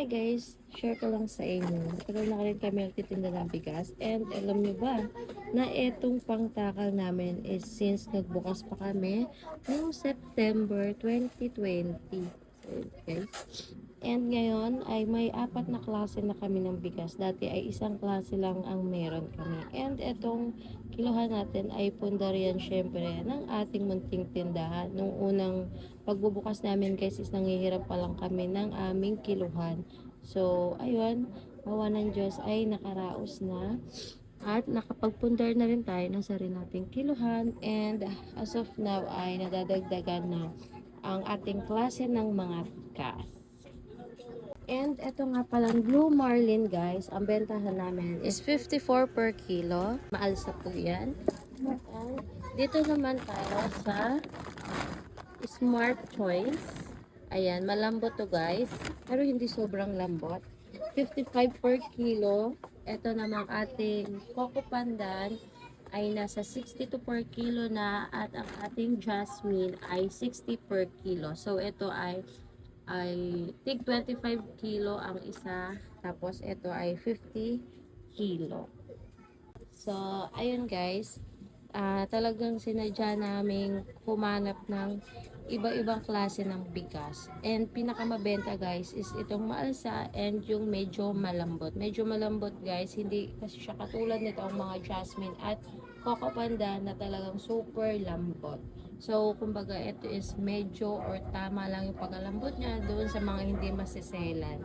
Hi guys, share ko lang sa inyo. Matagal na rin kami nagtitinda ng bigas. And alam nyo ba, na etong pangtakal namin is since nagbukas pa kami noong September 2020. So, guys. And ngayon ay may apat na klase na kami ng bigas. Dati ay isang klase lang ang meron kami. And etong kiluhan natin ay pundarian syempre ng ating munting tindahan. Nung unang pagbubukas namin guys is nanghihirap pa lang kami ng aming kiluhan. So, ayun, awa ng Diyos ay nakaraos na. At nakapagpundar na rin tayo ng sarili nating kiluhan. And as of now ay nadadagdagan na ang ating klase ng mga bigas. And ito nga palang Blue Marlin guys, ang bentahan namin is 54 per kilo. Maalsa po yan. Dito naman tayo sa Smart Choice. Ayan, malambot to guys. Pero hindi sobrang lambot. 55 per kilo. Ito namang ating Coco Pandan ay nasa 62 per kilo na at ang ating Jasmine ay 60 per kilo. So ito ay ay tig 25 kilo ang isa tapos ito ay 50 kilo. So ayun guys, ah talagang sinadya naming humanap ng iba-ibang klase ng bigas. And pinakamabenta guys is itong maalsa and yung medyo malambot. Medyo malambot guys, hindi kasi siya katulad nito ang mga jasmine at coco panda na talagang super lambot. So, kumbaga, ito is medyo or tama lang yung pagkalambot niya doon sa mga hindi masiselan.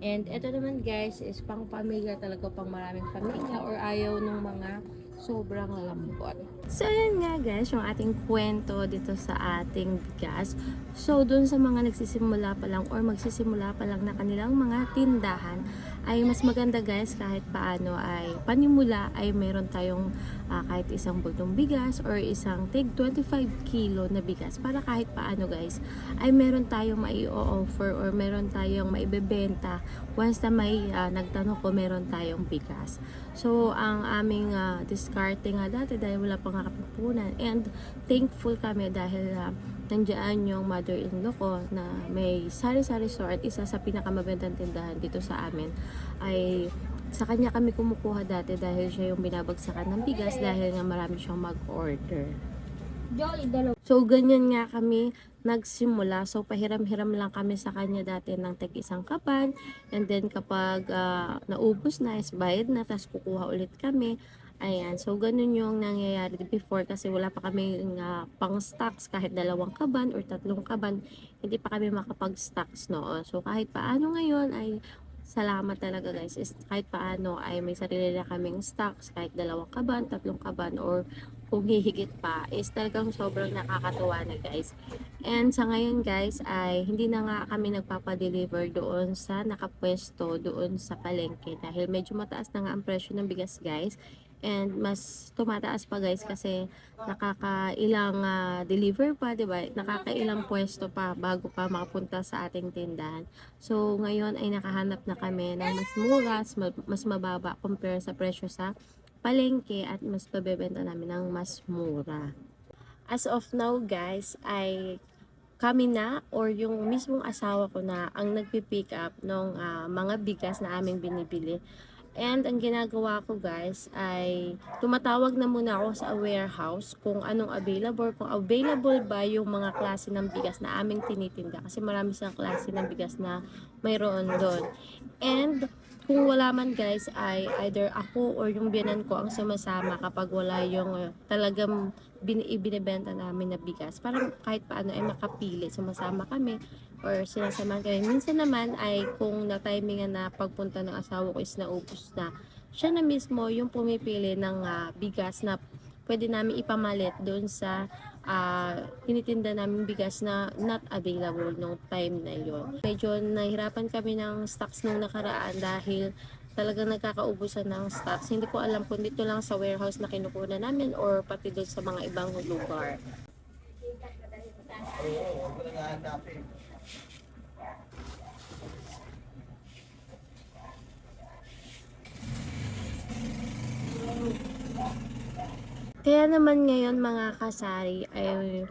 And ito naman guys is pang pamilya talaga, pang maraming pamilya or ayaw ng mga sobrang lambot. So, yun nga guys, yung ating kwento dito sa ating bigas. So, dun sa mga nagsisimula pa lang or magsisimula pa lang na kanilang mga tindahan, ay mas maganda guys kahit paano ay panimula ay meron tayong ah, kahit isang bultong bigas or isang tig 25 kilo na bigas para kahit paano guys ay meron tayong mai-offer or meron tayong maibebenta once na may ah, nagtanong ko meron tayong bigas. So, ang aming uh, discarte nga dati dahil wala pang kakapunan and thankful kami dahil uh, nandiyan yung mother-in-law ko na may sari-sari store at isa sa pinakamabentang tindahan dito sa amin ay sa kanya kami kumukuha dati dahil siya yung binabagsakan ng bigas dahil nga marami siyang mag-order. So, ganyan nga kami nagsimula. So, pahiram-hiram lang kami sa kanya dati ng tig isang kapan. And then, kapag ah, naubos na, is bayad na, tapos kukuha ulit kami. Ayan. So, ganun yung nangyayari before kasi wala pa kami nga pang stocks kahit dalawang kaban or tatlong kaban. Hindi pa kami makapag-stocks noon. So, kahit paano ngayon ay salamat talaga guys is kahit paano ay may sarili na kaming stocks kahit dalawang kaban, tatlong kaban or kung hihigit pa is talagang sobrang nakakatuwa na guys. And sa ngayon guys ay hindi na nga kami nagpapa-deliver doon sa nakapwesto doon sa palengke dahil medyo mataas na nga ang presyo ng bigas guys. And mas tumataas pa guys kasi nakakailang ah, deliver pa, 'di ba? Nakakailang pwesto pa bago pa makapunta sa ating tindahan. So ngayon ay nakahanap na kami ng mas mura, mas- mababa compare sa presyo sa palengke at mas pabebenta namin ng mas mura. As of now guys, ay kami na or yung mismong asawa ko na ang nagpi-pick up ng mga bigas na aming binibili. And ang ginagawa ko guys ay tumatawag na muna ako sa warehouse kung anong available, kung available ba yung mga klase ng bigas na aming tinitinda. Kasi marami silang klase ng bigas na mayroon doon. And kung wala man guys ay either ako or yung biyanan ko ang sumasama kapag wala yung uh, talagang bin ibinebenta namin na bigas. Para kahit paano ay makapili, sumasama kami or sinasamahan kami. Minsan naman ay kung na-timingan na pagpunta ng asawa ko is naubos na, siya na mismo yung pumipili ng ah, bigas na pwede namin ipamalit doon sa ah, tinitinda namin bigas na not available nung time na yon. Medyo nahirapan kami ng stocks nung nakaraan dahil talagang nagkakaubusan ng stocks. Hindi ko alam kung dito lang sa warehouse na kinukuha namin or pati doon sa mga ibang lugar. Kaya naman ngayon mga kasari ay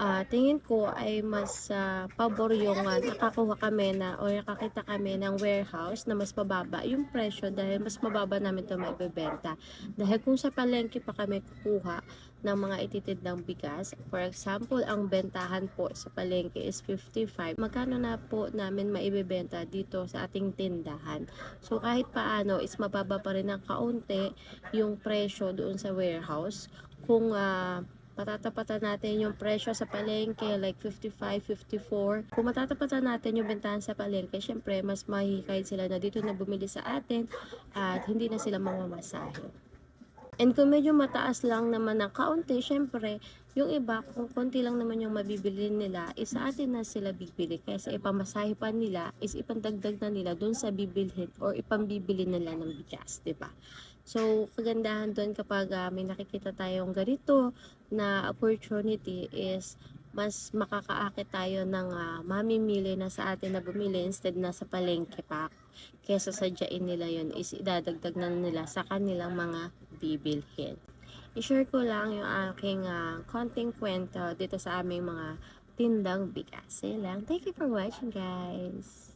ah, tingin ko ay mas ah, pabor yung ah, nakakuha kami na o nakakita kami ng warehouse na mas mababa yung presyo dahil mas mababa namin ito maibebenta. Dahil kung sa palengke pa kami kukuha ng mga ititid ng bigas, for example, ang bentahan po sa palengke is 55, magkano na po namin maibebenta dito sa ating tindahan. So kahit paano is mababa pa rin ng kaunti yung presyo doon sa warehouse kung ah, patatapatan natin yung presyo sa palengke like 55, 54. Kung matatapatan natin yung bentahan sa palengke, syempre mas mahihikayat sila na dito na bumili sa atin at hindi na sila mamamasahe. And kung medyo mataas lang naman ng kaunti, syempre, yung iba, kung konti lang naman yung mabibili nila, is sa atin na sila bibili. Kaya sa ipamasahe pa nila, is ipandagdag na nila dun sa bibilhin or ipambibili nila ng bigas, ba? So, kagandahan doon kapag ah, may nakikita tayong ganito na opportunity is mas makakaakit tayo ng ah, mamimili na sa atin na bumili instead na sa palengke pa. Kesa sadyain nila yon is idadagdag na nila sa kanilang mga bibilhin. I-share ko lang yung aking ah, konting kwento dito sa aming mga tindang bigas. Yun lang. Thank you for watching guys.